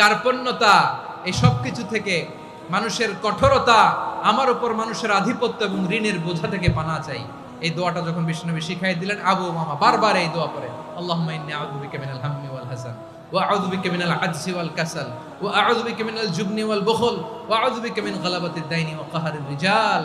কার্পণ্যতা, এই সব কিছু থেকে মানুষের কঠোরতা, আমার উপর মানুষের আধিপত্য এবং ঋণের বোঝা থেকে পানা চাই। এই দোয়াটা যখন বিষ্ণুনবী শিখাই দিলেন, আবু মামা বারবার এই দোয়া হাম্মি ওয়াল হাসান, ওয়া আউযু বিকা মিনাল আজজি ওয়াল কাসাল, ওয়া আউযু বিকা মিনাল জুবনি ওয়াল বুখল, ওয়া আউযু বিকা মিন গালাবাতিদ রিজাল।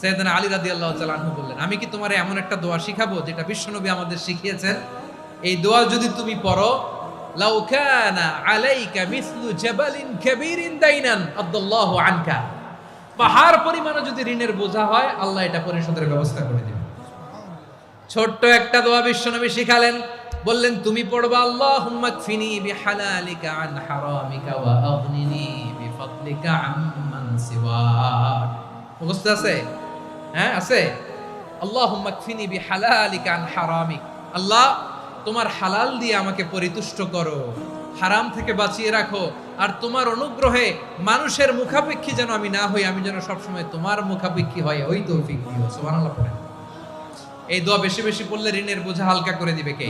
সৈয়দনা আলী রাদি আল্লাহ বললেন, আমি কি তোমার এমন একটা দোয়া শিখাবো যেটা বিশ্বনবী আমাদের শিখিয়েছেন? এই দোয়া যদি তুমি পড়ো পাহাড় পরিমাণে যদি ঋণের বোঝা হয়, আল্লাহ এটা পরিশোধের ব্যবস্থা করে ছোট্ট একটা দোয়া বিশ্বনবী শিখালেন, বললেন, তুমি পড়বা সিওয়াক। মুখস্থ আছে? হ্যাঁ আছে? আল্লাহুম্মা বি হালালিক আন হারামিক। আল্লাহ, তোমার হালাল দিয়ে আমাকে পরিতুষ্ট করো, হারাম থেকে বাঁচিয়ে রাখো, আর তোমার অনুগ্রহে মানুষের মুখাপেক্ষী যেন আমি না হই, আমি যেন সবসময় তোমার মুখাপেক্ষী হয় ওই তৌফিক দিও। সুবহানাল্লাহ এই দোয়া বেশি বেশি পড়লে ঋণের বোঝা হালকা করে দিবে কে?